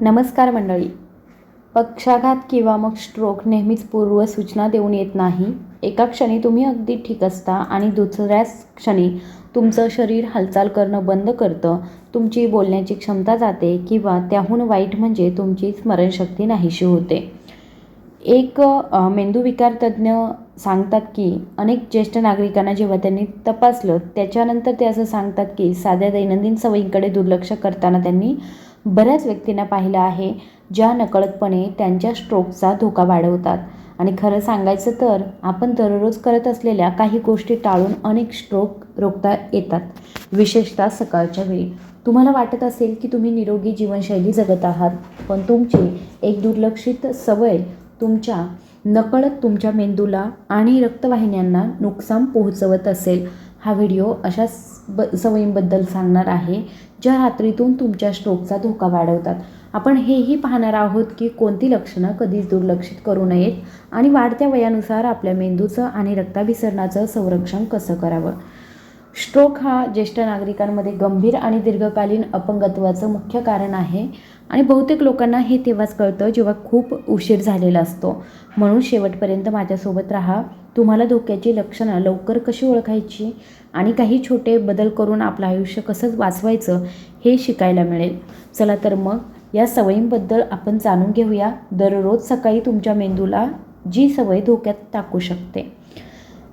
नमस्कार मंडळी. पक्षाघात किंवा मग स्ट्रोक नेहमीच पूर्वसूचना देऊन येत नाही. एका क्षणी तुम्ही अगदी ठीक असता आणि दुसऱ्याच क्षणी तुमचं शरीर हालचाल करणं बंद करतं. तुमची बोलण्याची क्षमता जाते किंवा त्याहून वाईट म्हणजे तुमची स्मरणशक्ती नाहीशी होते. एक मेंदूविकार तज्ज्ञ सांगतात की अनेक ज्येष्ठ नागरिकांना जेव्हा त्यांनी तपासलं त्याच्यानंतर ते असं सांगतात की साध्या दैनंदिन सवयींकडे दुर्लक्ष करताना त्यांनी बऱ्याच व्यक्तींना पाहिलं आहे ज्या नकळतपणे त्यांच्या स्ट्रोकचा धोका वाढवतात. आणि खरं सांगायचं तर आपण दररोज करत असलेल्या काही गोष्टी टाळून अनेक स्ट्रोक रोखता येतात. विशेषतः सकाळच्या वेळी. तुम्हाला वाटत असेल की तुम्ही निरोगी जीवनशैली जगत आहात पण तुमची एक दुर्लक्षित सवय तुमच्या नकळत तुमच्या मेंदूला आणि रक्तवाहिन्यांना नुकसान पोहोचवत असेल. हा व्हिडिओ अशा ब सवयींबद्दल सांगणार आहे ज्या रात्रीतून तुमच्या स्ट्रोकचा धोका वाढवतात. आपण हेही पाहणार आहोत की कोणती लक्षणं कधीच दुर्लक्षित करू नयेत आणि वाढत्या वयानुसार आपल्या मेंदूचं आणि रक्ताभिसरणाचं संरक्षण कसं करावं? स्ट्रोक हा ज्येष्ठ नागरिकांमध्ये गंभीर आणि दीर्घकालीन अपंगत्वाचं मुख्य कारण आहे. आणि बहुतेक लोकांना हे तेव्हाच कळतं जेव्हा खूप उशीर झालेला असतो. म्हणून शेवटपर्यंत माझ्यासोबत राहा. तुम्हाला धोक्याची लक्षणं लवकर कशी ओळखायची आणि काही छोटे बदल करून आपलं आयुष्य कसं वाचवायचं हे शिकायला मिळेल. चला तर मग या सवयींबद्दल आपण जाणून घेऊया. दररोज सकाळी तुमच्या मेंदूला जी सवय धोक्यात टाकू शकते.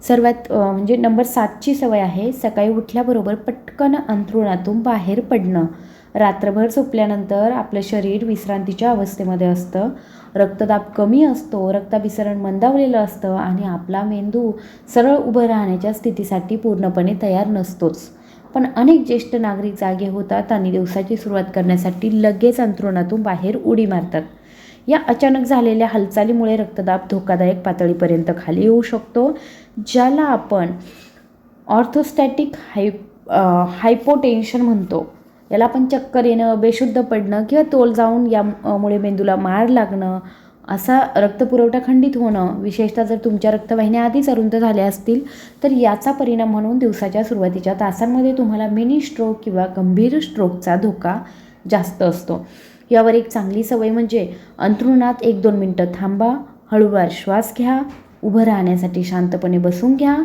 सर्वात म्हणजे नंबर सातची सवय आहे सकाळी उठल्याबरोबर पटकन अंथरुणातून बाहेर पडणं. रात्रभर झोपल्यानंतर आपलं शरीर विश्रांतीच्या अवस्थेमध्ये असतं. रक्तदाब कमी असतो रक्ताभिसरण मंदावलेलं असतं आणि आपला मेंदू सरळ उभं राहण्याच्या स्थितीसाठी पूर्णपणे तयार नसतोच. पण अनेक ज्येष्ठ नागरिक जागे होतात आणि दिवसाची सुरुवात करण्यासाठी लगेच अंथरुणातून बाहेर उडी मारतात. या अचानक झालेल्या हालचालीमुळे रक्तदाब धोकादायक पातळीपर्यंत खाली येऊ शकतो ज्याला आपण ऑर्थोस्टॅटिक हाय हायपोटेन्शन म्हणतो. याला आपण चक्कर येणं बेशुद्ध पडणं किंवा तोल जाऊन यामुळे मेंदूला मार लागणं असा रक्तपुरवठा खंडित होणं विशेषतः जर तुमच्या रक्तवाहिन्या आधीच अरुंद झाल्या असतील तर याचा परिणाम म्हणून दिवसाच्या सुरुवातीच्या तासांमध्ये तुम्हाला मिनी स्ट्रोक किंवा गंभीर स्ट्रोकचा धोका जास्त असतो. यावर एक चांगली सवय म्हणजे अंथरुणात एक दोन मिनटं थांबा हळूवार श्वास घ्या उभं राहण्यासाठी शांतपणे बसून घ्या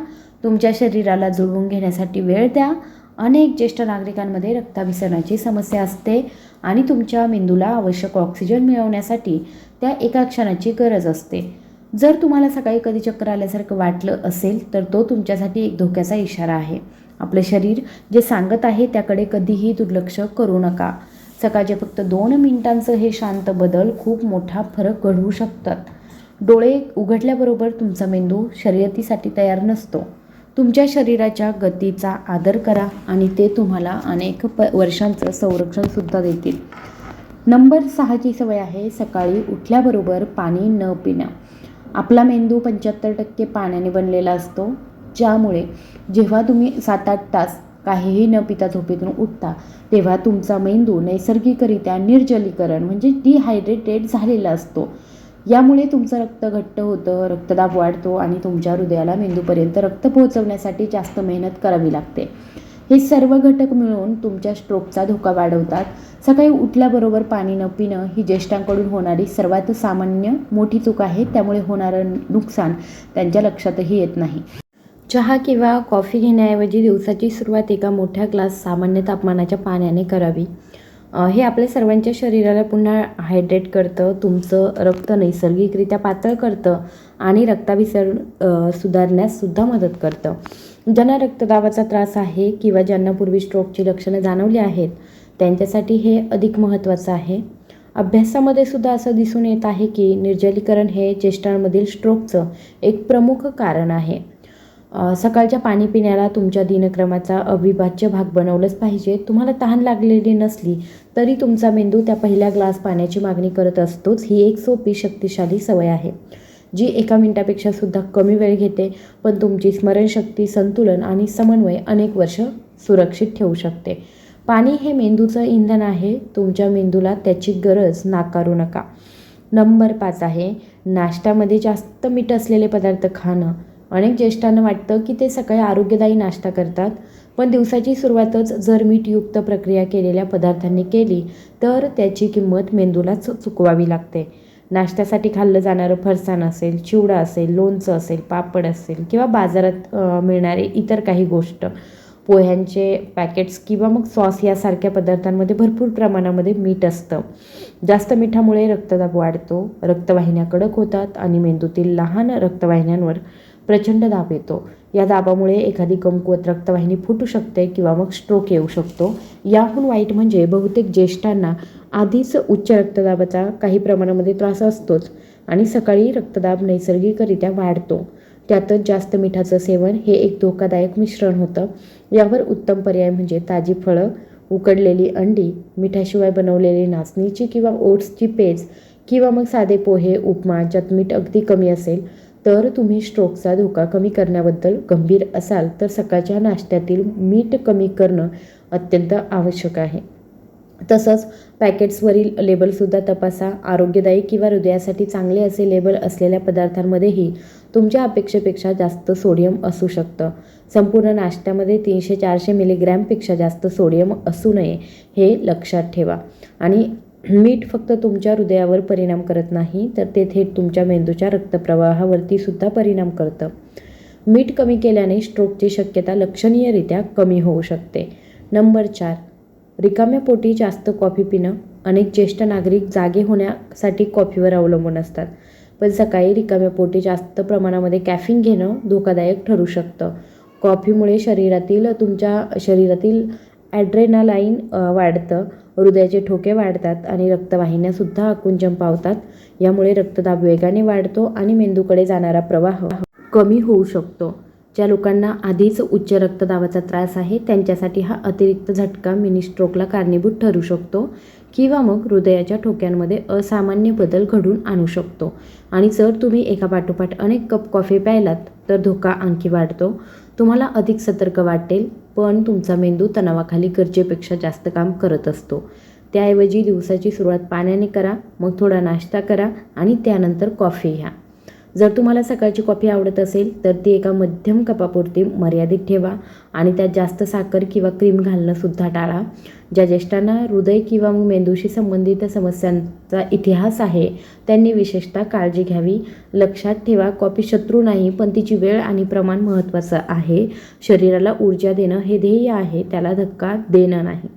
तुमच्या शरीराला जुळवून घेण्यासाठी वेळ द्या. अनेक ज्येष्ठ नागरिकांमध्ये रक्ताभिसरणाची समस्या असते आणि तुमच्या मेंदूला आवश्यक ऑक्सिजन मिळवण्यासाठी त्या एका क्षणाची गरज असते. जर तुम्हाला सकाळी कधी चक्कर आल्यासारखं वाटलं असेल तर तो तुमच्यासाठी एक धोक्याचा इशारा आहे. आपलं शरीर जे सांगत आहे त्याकडे कधीही दुर्लक्ष करू नका. सकाळचे फक्त दोन मिनिटांचं हे शांत बदल खूप मोठा फरक घडवू शकतात. डोळे उघडल्याबरोबर तुमचा मेंदू शर्यतीसाठी तयार नसतो. तुमच्या शरीराच्या गतीचा आदर करा आणि ते तुम्हाला अनेक प वर्षांचं संरक्षणसुद्धा देतील. नंबर सहाची सवय आहे सकाळी उठल्याबरोबर पाणी न पिणं. आपला मेंदू पंच्याहत्तर टक्के पाण्याने बनलेला असतो. ज्यामुळे जेव्हा तुम्ही सात आठ तास काहीही न पिता झोपेतून उठता तेव्हा तुमचा मेंदू नैसर्गिकरित्या निर्जलीकरण म्हणजे डिहायड्रेटेड झालेला असतो. यामुळे तुमचं रक्त घट्ट होतं रक्तदाब वाढतो आणि तुमच्या हृदयाला मेंदूपर्यंत रक्त पोहोचवण्यासाठी जास्त मेहनत करावी लागते. हे सर्व घटक मिळून तुमच्या स्ट्रोकचा धोका वाढवतात. सकाळी उठल्याबरोबर पाणी न पिणं ही ज्येष्ठांकडून होणारी सर्वात सामान्य मोठी चूक आहे. त्यामुळे होणारं नुकसान त्यांच्या लक्षातही येत नाही. चहा किंवा कॉफी घेण्याऐवजी दिवसाची सुरुवात एका मोठ्या ग्लास सामान्य तापमानाच्या पाण्याने करावी. हे आपल्या सर्वांच्या शरीराला पुन्हा हायड्रेट करतं तुमचं रक्त नैसर्गिकरित्या पातळ करतं आणि रक्ताभिसरण अ, सुधारण्यास सुद्धा मदत करतं. ज्यांना रक्तदाबाचा त्रास आहे किंवा ज्यांना पूर्वी स्ट्रोकची लक्षणं जाणवली आहेत त्यांच्यासाठी हे अधिक महत्त्वाचं आहे. अभ्यासामध्ये सुद्धा असं दिसून येत आहे की निर्जलीकरण हे चेष्टांमधील स्ट्रोकचं एक प्रमुख कारण आहे. सकाळच्या पाणी पिण्याला तुमच्या दिनक्रमाचा अविभाज्य भाग बनवलंच पाहिजे. तुम्हाला तहान लागलेली नसली तरी तुमचा मेंदू त्या पहिल्या ग्लास पाण्याची मागणी करत असतोच. ही एक सोपी शक्तिशाली सवय आहे जी एका मिनिटापेक्षा सुद्धा कमी वेळ घेते पण तुमची स्मरणशक्ती संतुलन आणि समन्वय अनेक वर्ष सुरक्षित ठेवू शकते. पाणी हे मेंदूचं इंधन आहे. तुमच्या मेंदूला त्याची गरज नाकारू नका. नंबर पाच आहे नाश्त्यामध्ये जास्त मीठ असलेले पदार्थ खाणं. अनेक ज्येष्ठांना वाटतं की ते सकाळी आरोग्यदायी नाश्ता करतात. पण दिवसाची सुरुवातच जर मीठयुक्त प्रक्रिया केलेल्या पदार्थांनी केली तर त्याची किंमत मेंदूलाच चुकवावी लागते. नाश्त्यासाठी खाल्लं जाणारं फरसाण असेल चिवडा असेल लोणचं असेल पापड असेल किंवा बाजारात मिळणारे इतर काही गोष्ट पोह्यांचे पॅकेट्स किंवा मग सॉस यासारख्या पदार्थांमध्ये भरपूर प्रमाणामध्ये मीठ असतं. जास्त मिठामुळे रक्तदाब वाढतो रक्तवाहिन्या कडक होतात आणि मेंदूतील लहान रक्तवाहिन्यांवर प्रचंड दाब येतो. या दाबामुळे एखादी कमकुवत रक्तवाहिनी फुटू शकते किंवा मग स्ट्रोक येऊ शकतो. याहून वाईट म्हणजे बहुतेक ज्येष्ठांना आधीच उच्च रक्तदाबाचा काही प्रमाणामध्ये त्रास असतोच आणि सकाळी रक्तदाब नैसर्गिकरित्या वाढतो. त्यातच जास्त मिठाचं सेवन हे एक धोकादायक मिश्रण होतं. यावर उत्तम पर्याय म्हणजे ताजी फळं उकडलेली अंडी मिठाशिवाय बनवलेली नाचणीची किंवा ओट्सची पेज किंवा मग साधे पोहे उपमा ज्यात मीठ अगदी कमी असेल तर तुम्ही स्ट्रोकचा धोका कमी करण्याबद्दल गंभीर असाल तर सकाळच्या नाश्त्यातील मीठ कमी करणं अत्यंत आवश्यक आहे. तसंच पॅकेट्सवरील लेबलसुद्धा तपासा. आरोग्यदायी किंवा हृदयासाठी चांगले असे लेबल असलेल्या पदार्थांमध्येही तुमच्या अपेक्षेपेक्षा जास्त सोडियम असू शकतं. संपूर्ण नाश्त्यामध्ये तीनशे चारशे मिलीग्रॅमपेक्षा जास्त सोडियम असू नये हे लक्षात ठेवा. आणि मीठ फक्त तुमच्या हृदयावर परिणाम करत नाही तर ते थेट तुमच्या मेंदूच्या रक्तप्रवाहावरती सुद्धा परिणाम करतं. मीठ कमी केल्याने स्ट्रोकची शक्यता लक्षणीयरित्या कमी होऊ शकते. नंबर चार. रिकाम्या पोटी जास्त कॉफी पिणं अनेक ज्येष्ठ नागरिक जागे होण्यासाठी कॉफीवर अवलंबून असतात. पण सकाळी रिकाम्या पोटी जास्त प्रमाणामध्ये कॅफिन घेणं धोकादायक ठरू शकतं. कॉफीमुळे शरीरातील तुमच्या शरीरातील ॲड्रेनालाईन वाढतं. हृदयाचे ठोके वाढतात आणि रक्तवाहिन्यासुद्धा आकुंचन पावतात. यामुळे रक्तदाब वेगाने वाढतो आणि मेंदूकडे जाणारा प्रवाह कमी होऊ शकतो. ज्या लोकांना आधीच उच्च रक्तदाबाचा त्रास आहे त्यांच्यासाठी हा अतिरिक्त झटका मिनी स्ट्रोकला कारणीभूत ठरू शकतो किंवा मग हृदयाच्या ठोक्यांमध्ये असामान्य बदल घडून आणू शकतो. आणि जर तुम्ही एका पाठोपाठ अनेक कप कॉफी प्यायलात तर धोका आणखी वाढतो. तुम्हाला अधिक सतर्क वाटेल. पण तुमचा मेंदू तणावाखाली गरजेपेक्षा जास्त काम करत असतो. त्याऐवजी दिवसाची सुरुवात पाण्याने करा मग थोडा नाश्ता करा आणि त्यानंतर कॉफी घ्या. जर तुम्हाला सकाळची कॉफी आवडत असेल तर ती एका मध्यम कपापुरती मर्यादित ठेवा आणि त्यात जास्त साखर किंवा क्रीम घालणंसुद्धा टाळा. ज्या ज्येष्ठांना हृदय किंवा मग मेंदूशी संबंधित समस्यांचा इतिहास आहे त्यांनी विशेषतः काळजी घ्यावी. लक्षात ठेवा कॉफी शत्रू नाही पण तिची वेळ आणि प्रमाण महत्त्वाचं आहे. शरीराला ऊर्जा देणं हे ध्येय आहे त्याला धक्का देणं नाही.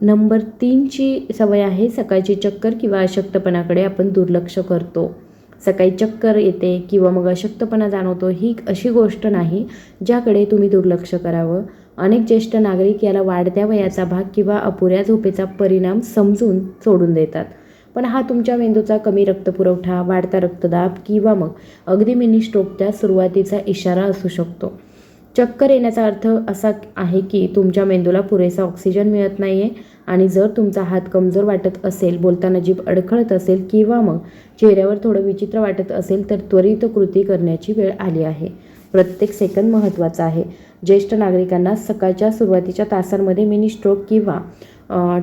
नंबर तीनची सवय आहे सकाळची चक्कर किंवा अशक्तपणाकडे आपण दुर्लक्ष करतो. सकाळी चक्कर येते किंवा मग अशक्तपणा जाणवतो ही अशी गोष्ट नाही ज्याकडे तुम्ही दुर्लक्ष करावं. अनेक ज्येष्ठ नागरिक याला वाढत्या वयाचा भाग किंवा अपुऱ्या झोपेचा परिणाम समजून सोडून देतात. पण हा तुमच्या मेंदूचा कमी रक्तपुरवठा वाढता रक्तदाब किंवा मग अगदी मिनी स्ट्रोकच्या सुरुवातीचा इशारा असू शकतो. चक्कर येण्याचा अर्थ असा आहे की तुमच्या मेंदूला पुरेसा ऑक्सिजन मिळत नाही आहे आणि जर तुमचा हात कमजोर वाटत असेल बोलताना जीभ अडखळत असेल किंवा मग चेहऱ्यावर थोडं विचित्र वाटत असेल तर त्वरित कृती करण्याची वेळ आली आहे. प्रत्येक सेकंद महत्त्वाचा आहे. ज्येष्ठ नागरिकांना सकाळच्या सुरुवातीच्या तासांमध्ये मिनी स्ट्रोक किंवा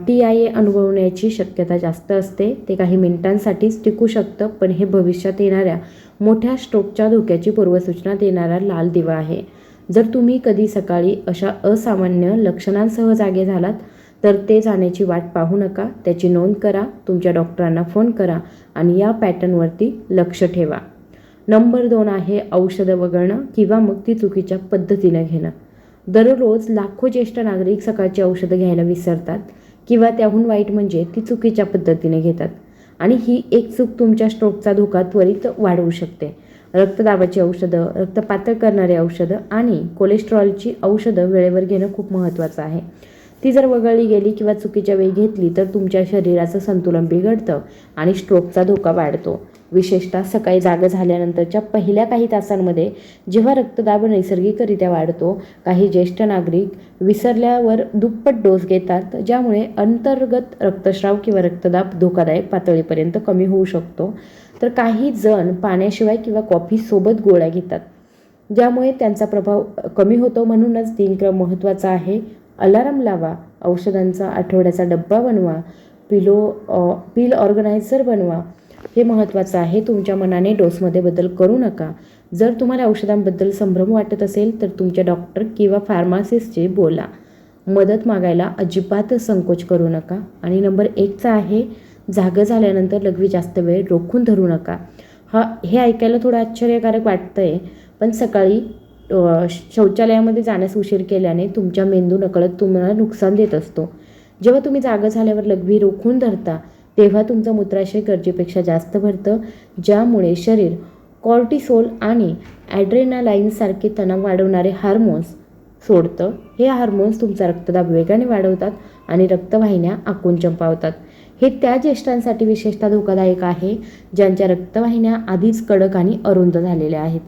टी आय ए अनुभवण्याची शक्यता जास्त असते. ते काही मिनिटांसाठीच टिकू शकतं पण हे भविष्यात येणाऱ्या मोठ्या स्ट्रोकच्या धोक्याची पूर्वसूचना देणारा लाल दिवा आहे. जर तुम्ही कधी सकाळी अशा असामान्य लक्षणांसह जागे झालात तर ते जाण्याची वाट पाहू नका. त्याची नोंद करा तुमच्या डॉक्टरांना फोन करा आणि या पॅटर्नवरती लक्ष ठेवा. नंबर दोन आहे औषधं वगळणं किंवा मग ती चुकीच्या पद्धतीनं घेणं. दररोज लाखो ज्येष्ठ नागरिक सकाळची औषधं घ्यायला विसरतात किंवा त्याहून वाईट म्हणजे ती चुकीच्या पद्धतीने घेतात. आणि ही एक चूक तुमच्या स्ट्रोकचा धोका त्वरित वाढवू शकते. रक्तदाबाची औषधं रक्तपातळ करणारी औषधं आणि कोलेस्ट्रॉलची औषधं वेळेवर घेणं खूप महत्त्वाचं आहे. ती जर वगळली गेली किंवा चुकीच्या वेळी घेतली तर तुमच्या शरीराचं संतुलन बिघडतं आणि स्ट्रोकचा धोका वाढतो. विशेषतः सकाळी जागं झाल्यानंतरच्या पहिल्या काही तासांमध्ये जेव्हा रक्तदाब नैसर्गिकरित्या वाढतो काही ज्येष्ठ नागरिक विसरल्यावर दुप्पट डोस घेतात ज्यामुळे अंतर्गत रक्तस्राव किंवा रक्तदाब धोकादायक पातळीपर्यंत कमी होऊ शकतो. तर काही जण पाण्याशिवाय किंवा कॉफीसोबत गोळ्या घेतात. ज्यामुळे त्यांचा प्रभाव कमी होतो म्हणूनच दिनक्रम महत्त्वाचा आहे. अलाराम लावा औषधांचा आठवड्याचा डब्बा बनवा पिलो पिल ऑर्गनायझर बनवा. हे महत्त्वाचं आहे. तुमच्या मनाने डोसमध्ये बदल करू नका. जर तुम्हाला औषधांबद्दल संभ्रम वाटत असेल तर तुमच्या डॉक्टर किंवा फार्मासिस्टचे बोला. मदत मागायला अजिबात संकोच करू नका. आणि नंबर एकचा आहे जागं झाल्यानंतर लघवी जास्त वेळ रोखून धरू नका. हा हे ऐकायला थोडं आश्चर्यकारक वाटतं आहे पण सकाळी शौचालयामध्ये जाण्यास उशीर केल्याने तुमच्या मेंदू नकळत तुम्हाला नुकसान देत असतो. जेव्हा तुम्ही जागं झाल्यावर लघवी रोखून धरता तेव्हा तुमचं मूत्राशय गरजेपेक्षा जास्त भरतं ज्यामुळे शरीर कॉर्टिसोल आणि ॲड्रेनालाईनसारखे तणाव वाढवणारे हार्मोन्स सोडतं. हे हार्मोन्स तुमचा रक्तदाब वेगाने वाढवतात आणि रक्तवाहिन्या आकून पावतात. हे त्या ज्येष्ठांसाठी विशेषतः धोकादायक आहे ज्यांच्या रक्तवाहिन्या आधीच कडक आणि अरुंद झालेल्या आहेत.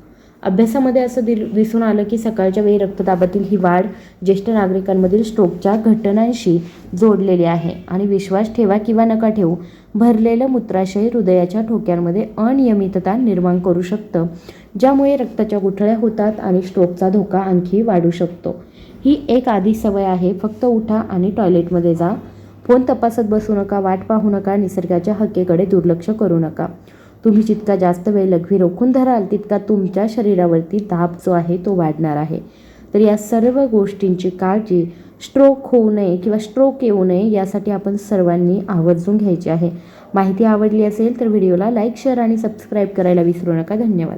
अभ्यासामध्ये असं दिल दिसून आलं की सकाळच्या वेळी रक्तदाबातील ही वाढ ज्येष्ठ नागरिकांमधील स्ट्रोकच्या घटनांशी जोडलेली आहे आणि विश्वास ठेवा किंवा नका ठेवू भरलेलं मूत्राशय हृदयाच्या ठोक्यांमध्ये अनियमितता निर्माण करू शकतं ज्यामुळे रक्ताच्या गुठळ्या होतात आणि स्ट्रोकचा धोका आणखी वाढू शकतो. ही एक आधी सवय आहे फक्त उठा आणि टॉयलेटमध्ये जा. फोन तपासत बसू नका वाट पाहू नका निसर्गाच्या हक्केकडे दुर्लक्ष करू नका. तुम्ही जितका जास्त वेळ लघवी रोखून धराल तितका तुमच्या शरीरावरती दाब जो आहे तो वाढणार आहे. तर या सर्व गोष्टींची काळजी स्ट्रोक होऊ नये किंवा स्ट्रोक येऊ नये यासाठी आपण सर्वांनी आवर्जून घ्यायची आहे. माहिती आवडली असेल तर व्हिडिओला लाईक शेअर आणि सबस्क्राईब करायला विसरू नका. धन्यवाद.